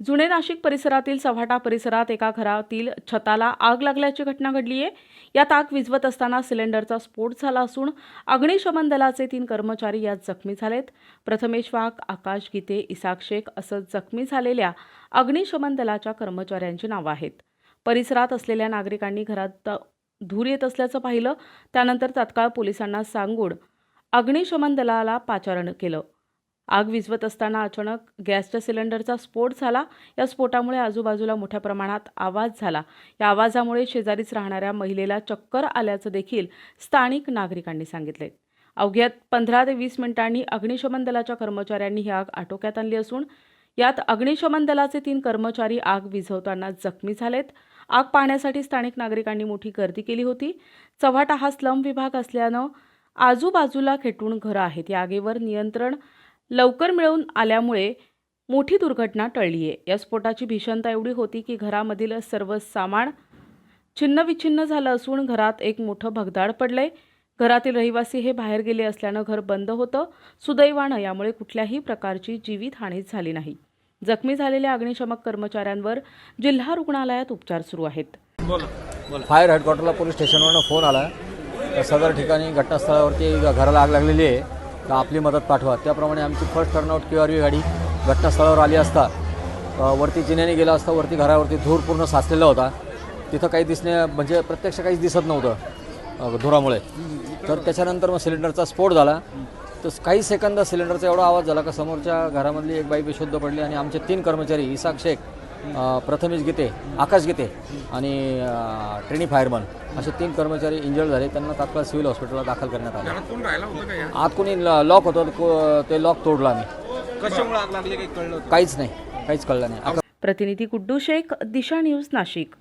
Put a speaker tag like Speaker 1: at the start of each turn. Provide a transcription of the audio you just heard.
Speaker 1: जुने नाशिक परिसरातील सव्हाटा परिसरात एका घरातील छताला आग लागल्याची घटना घडली आहे. यात आग विझवत असताना सिलेंडरचा स्फोट झाला असून अग्निशमन दलाचे तीन कर्मचारी यात जखमी झालेत. प्रथमेश वाघ आकाश गीते इसाक शेख असं जखमी झालेल्या अग्निशमन दलाच्या कर्मचाऱ्यांची नावं आहेत. परिसरात असलेल्या नागरिकांनी घरात धूर येत असल्याचं पाहिलं. त्यानंतर तात्काळ पोलिसांना सांगून अग्निशमन दलाला पाचारण केलं. आग विझवत असताना अचानक गॅसच्या सिलेंडरचा स्फोट झाला. या स्फोटामुळे आजूबाजूला मोठ्या प्रमाणात आवाज झाला. या आवाजामुळे शेजारीच राहणाऱ्या महिलेला चक्कर आल्याचं देखील स्थानिक नागरिकांनी सांगितले. अवघ्यात पंधरा ते वीस मिनिटांनी अग्निशमन दलाच्या कर्मचाऱ्यांनी ही आग आटोक्यात आणली असून यात अग्निशमन दलाचे तीन कर्मचारी आग विझवताना जखमी झालेत. आग पाहण्यासाठी स्थानिक नागरिकांनी मोठी गर्दी केली होती. चव्हाटा हा स्लम विभाग असल्यानं आजूबाजूला खेटून घरं आहेत. या आगीवर नियंत्रण लवकर मिळवून आल्यामुळे मोठी दुर्घटना टळली आहे या स्फोटाची भीषणता एवढी होती की घरामधील सर्व सामान छिन्नविच्छिन्न झालं असून घरात एक मोठं भगदाड पडलंय. घरातील रहिवासी हे बाहेर गेले असल्यानं घर बंद होतं. सुदैवानं यामुळे कुठल्याही प्रकारची जीवितहानी झाली नाही. जखमी झालेल्या अग्निशमक कर्मचाऱ्यांवर जिल्हा रुग्णालयात उपचार सुरू आहेत.
Speaker 2: फायर हेडक्वार्टरला पोलीस स्टेशनवरनं फोन आला. सदर ठिकाणी घटनास्थळावरती घराला आग लागलेली आहे. तर आपली मदत पाठवा. त्याप्रमाणे आमची फर्स्ट टर्नआउट क्यू आर गाडी घटनास्थळावर आली असता वरती जिन्याने गेला असता वरती घरावरती धूर पूर्ण साचलेला होता. तिथं काही दिसणे म्हणजे प्रत्यक्ष काहीच दिसत नव्हतं धुरामुळे. तर त्याच्यानंतर मग सिलेंडरचा स्फोट झाला. तर काही सेकंद सिलेंडरचा एवढा आवाज झाला का समोरच्या घरामधली एक बाई बेशुद्ध पडली आणि आमचे तीन कर्मचारी इसाक शेख प्रथमेश गीते आकाश गीते आणि ट्रेनी फायरमन असे तीन कर्मचारी इंजर्ड झाले. त्यांना तात्काळ सिव्हिल हॉस्पिटलला दाखल करण्यात आले. आत कोणी लॉक होतं ते लॉक तोडलं आम्ही.
Speaker 3: कशामुळे आग लागली? काही कळलं होतं?
Speaker 2: काहीच नाही. काहीच कळलं नाही.
Speaker 1: प्रतिनिधी गुड्डू शेख दिशा न्यूज नाशिक.